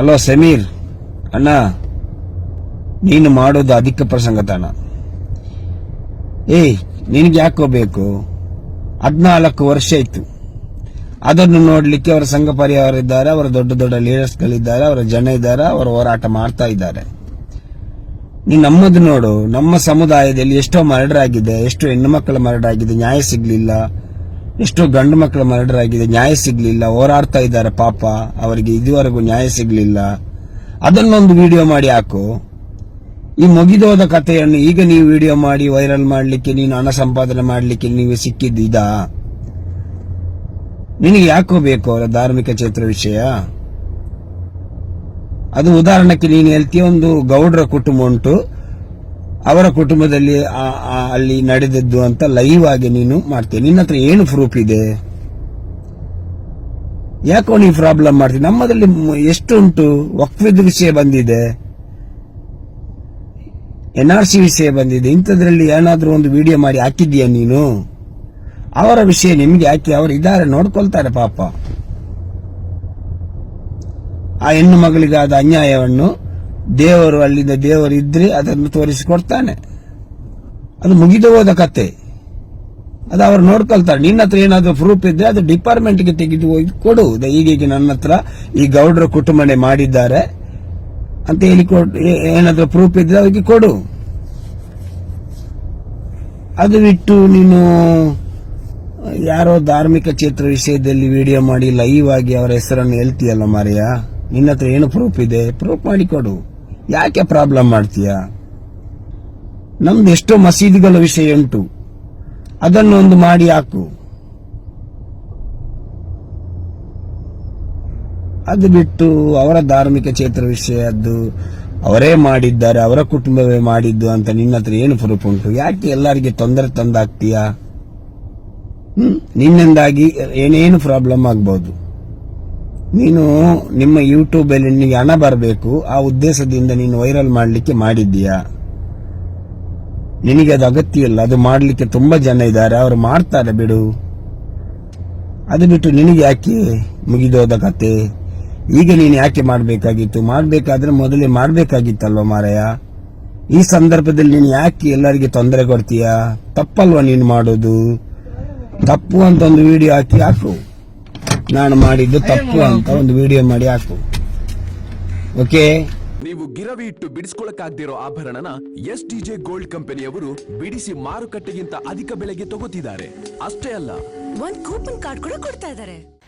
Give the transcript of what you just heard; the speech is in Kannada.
ಹಲೋ ಸಮೀರ್. ಅಣ್ಣ, ನೀನು ಮಾಡೋದು ಅಧಿಕ ಪ್ರಸಂಗತನ. ಏಯ್, ನಿನಗೆ ಯಾಕೋ ಬೇಕು? ಹದ್ನಾಲ್ಕು ವರ್ಷ ಇತ್ತು ಅದನ್ನು ನೋಡಲಿಕ್ಕೆ ಅವರ ಸಂಘ ಪರಿಹಾರ ಇದ್ದಾರೆ, ಅವರ ದೊಡ್ಡ ದೊಡ್ಡ ಲೀಡರ್ಸ್ಗಳಿದ್ದಾರೆ ಅವರ ಜನ ಇದ್ದಾರೆ, ಅವರ ಹೋರಾಟ ಮಾಡ್ತಾ ಇದ್ದಾರೆ. ನೀನು ನಮ್ಮದು ನೋಡು, ನಮ್ಮ ಸಮುದಾಯದಲ್ಲಿ ಎಷ್ಟೋ ಮರ್ಡರ್ ಆಗಿದೆ ಎಷ್ಟೋ ಹೆಣ್ಣು ಮಕ್ಕಳ ಮರ್ಡರ್ ಆಗಿದೆ ನ್ಯಾಯ ಸಿಗ್ಲಿಲ್ಲ. ಎಷ್ಟೋ ಗಂಡು ಮಕ್ಕಳ ಮರ್ಡರ್ ಆಗಿದೆ ನ್ಯಾಯ ಸಿಗ್ಲಿಲ್ಲ, ಹೋರಾಡ್ತಾ ಇದ್ದಾರೆ ಪಾಪ, ಅವರಿಗೆ ಇದುವರೆಗೂ ನ್ಯಾಯ ಸಿಗ್ಲಿಲ್ಲ. ಅದನ್ನೊಂದು ವಿಡಿಯೋ ಮಾಡಿ ಹಾಕು. ಈ ಮುಗಿದೋದ ಕಥೆಯನ್ನು ಈಗ ನೀವು ವಿಡಿಯೋ ಮಾಡಿ ವೈರಲ್ ಮಾಡಲಿಕ್ಕೆ, ನೀನು ಹಣ ಸಂಪಾದನೆ ಮಾಡಲಿಕ್ಕೆ ನೀವು ಸಿಕ್ಕಿದ್ದು ನಿನಗೆ ಯಾಕೋ ಬೇಕು ಅವರ ಧಾರ್ಮಿಕ ಕ್ಷೇತ್ರ ವಿಷಯ? ಅದು ಉದಾಹರಣಕ್ಕೆ ನೀನು ಹೇಳ್ತೀಯ, ಒಂದು ಗೌಡ್ರ ಕುಟುಂಬ ಉಂಟು. ಅವರ ಕುಟುಂಬದಲ್ಲಿ ಅಲ್ಲಿ ನಡೆದದ್ದು ಅಂತ ಲೈವ್ ಆಗಿ ನೀನು ಮಾಡ್ತೀನಿ ನಿನ್ನ ಹತ್ರ ಏನು ಪ್ರೂಫ್ ಇದೆ? ಯಾಕೋ ನೀವು ಪ್ರಾಬ್ಲಮ್ ಮಾಡ್ತೀನಿ ನಮ್ಮದಲ್ಲಿ ಎಷ್ಟುಂಟು ವಕ್ವಿದ್ ವಿಷಯ ಬಂದಿದೆ. ಎನ್ ಆರ್ ಸಿ ವಿಷಯ ಬಂದಿದೆ. ಇಂಥದ್ರಲ್ಲಿ ಏನಾದ್ರೂ ಒಂದು ವಿಡಿಯೋ ಮಾಡಿ ಹಾಕಿದ್ದೀಯ ನೀನು? ಅವರ ವಿಷಯ ನಿಮ್ಗೆ ಹಾಕಿ ಅವರು ಇದ್ದಾರೆ, ನೋಡ್ಕೊಳ್ತಾರೆ ಪಾಪ. ಆ ಹೆಣ್ಣು ಮಗಳಿಗಾದ ಅನ್ಯಾಯವನ್ನು ದೇವರು ಅಲ್ಲಿಂದ ದೇವರು ಇದ್ರೆ ಅದನ್ನು ತೋರಿಸಿಕೊಡ್ತಾನೆ. ಅದು ಮುಗಿದು ಹೋದ ಕತೆ. ಅದು ಅವ್ರು ನೋಡ್ಕೊಳ್ತಾರೆ. ನಿನ್ನ ಹತ್ರ ಏನಾದ್ರೂ ಪ್ರೂಫ್ ಇದ್ರೆ ಅದು ಡಿಪಾರ್ಟ್ಮೆಂಟ್ಗೆ ತೆಗೆದು ಹೋಗಿ ಕೊಡು. ಈಗೀಗ ನನ್ನ ಹತ್ರ ಈ ಗೌಡ್ರ ಕುಟುಂಬನೆ ಮಾಡಿದ್ದಾರೆ ಅಂತ ಹೇಳಿ ಏನಾದ್ರೂ ಪ್ರೂಫ್ ಇದ್ರೆ ಅವರಿಗೆ ಕೊಡು. ಅದು ಬಿಟ್ಟು ನೀನು ಯಾರೋ ಧಾರ್ಮಿಕ ಕ್ಷೇತ್ರ ವಿಷಯದಲ್ಲಿ ವಿಡಿಯೋ ಮಾಡಿ ಲೈವ್ ಆಗಿ ಅವರ ಹೆಸರನ್ನು ಹೇಳ್ತೀಯಲ್ಲ ಮಾರಿಯ ನಿನ್ನ ಹತ್ರ ಏನು ಪ್ರೂಫ್ ಇದೆ? ಪ್ರೂಫ್ ಮಾಡಿ ಕೊಡು. ಯಾಕೆ ಪ್ರಾಬ್ಲಮ್ ಮಾಡ್ತೀಯ? ನಮ್ದು ಎಷ್ಟೋ ಮಸೀದಿಗಳ ವಿಷಯ ಉಂಟು. ಅದನ್ನು ಒಂದು ಮಾಡಿ ಹಾಕು. ಅದು ಬಿಟ್ಟು ಅವರ ಧಾರ್ಮಿಕ ಕ್ಷೇತ್ರ ವಿಷಯದ್ದು, ಅವರೇ ಮಾಡಿದ್ದಾರೆ, ಅವರ ಕುಟುಂಬವೇ ಮಾಡಿದ್ದು ಅಂತ ನಿನ್ನ ಹತ್ರ ಏನು ಪ್ರೂಫ್ ಉಂಟು? ಯಾಕೆ ಎಲ್ಲರಿಗೆ ತೊಂದರೆ ತಂದಾಗ್ತೀಯಾ? ಹ್ಮ್? ನಿನ್ನಿಂದಾಗಿ ಏನೇನು ಪ್ರಾಬ್ಲಮ್ ಆಗ್ಬಹುದು ನೀನು ನಿಮ್ಮ ಯೂಟ್ಯೂಬ್ ಅಲ್ಲಿ ನಿನಗೆ ಹಣ ಬರಬೇಕು, ಆ ಉದ್ದೇಶದಿಂದ ನೀನು ವೈರಲ್ ಮಾಡಲಿಕ್ಕೆ ಮಾಡಿದ್ದೀಯಾ? ನಿನಗೆ ಅದು ಅಗತ್ಯ ಇಲ್ಲ, ಅದು ಮಾಡಲಿಕ್ಕೆ ತುಂಬಾ ಜನ ಇದ್ದಾರೆ, ಅವರು ಮಾಡ್ತಾರೆ ಬಿಡು. ಅದು ಬಿಟ್ಟು ನಿನಗೆ ಯಾಕೆ ಮುಗಿದೋದ ಕತೆ? ಈಗ ನೀನು ಯಾಕೆ ಮಾಡಬೇಕಾಗಿತ್ತು? ಮಾಡಬೇಕಾದ್ರೆ ಮೊದಲೇ ಮಾಡಬೇಕಾಗಿತ್ತಲ್ವ ಮಾರಾಯ ಈ ಸಂದರ್ಭದಲ್ಲಿ ನೀನು ಯಾಕೆ ಎಲ್ಲರಿಗೆ ತೊಂದರೆ ಕೊಡ್ತೀಯಾ? ತಪ್ಪಲ್ವ ನೀನು ಮಾಡೋದು? ತಪ್ಪು ಅಂತ ಒಂದು ವಿಡಿಯೋ ಹಾಕಿ ಹಾಕು. ನಾನು ಮಾಡಿದ್ದು ತಪ್ಪು ಅಂತ ಒಂದು ವಿಡಿಯೋ ಮಾಡಿ ಹಾಕು. ಓಕೆ ನೀವು ಗಿರವಿ ಇಟ್ಟು ಬಿಡಿಸ್ಕೊಳಕ್ಕಾಗ್ದಿರೋ ಆಭರಣನ ಎಸ್ ಡಿಜೆ ಗೋಲ್ಡ್ ಕಂಪನಿಯವರು ಬಿಡಿಸಿ ಮಾರುಕಟ್ಟೆಗಿಂತ ಅಧಿಕ ಬೆಲೆಗೆ ತಗೋತಿದ್ದಾರೆ. ಅಷ್ಟೇ ಅಲ್ಲ. ಒಂದ್ ಕೂಪನ್ ಕಾರ್ಡ್ ಕೂಡ ಕೊಡ್ತಾ ಇದಾರೆ.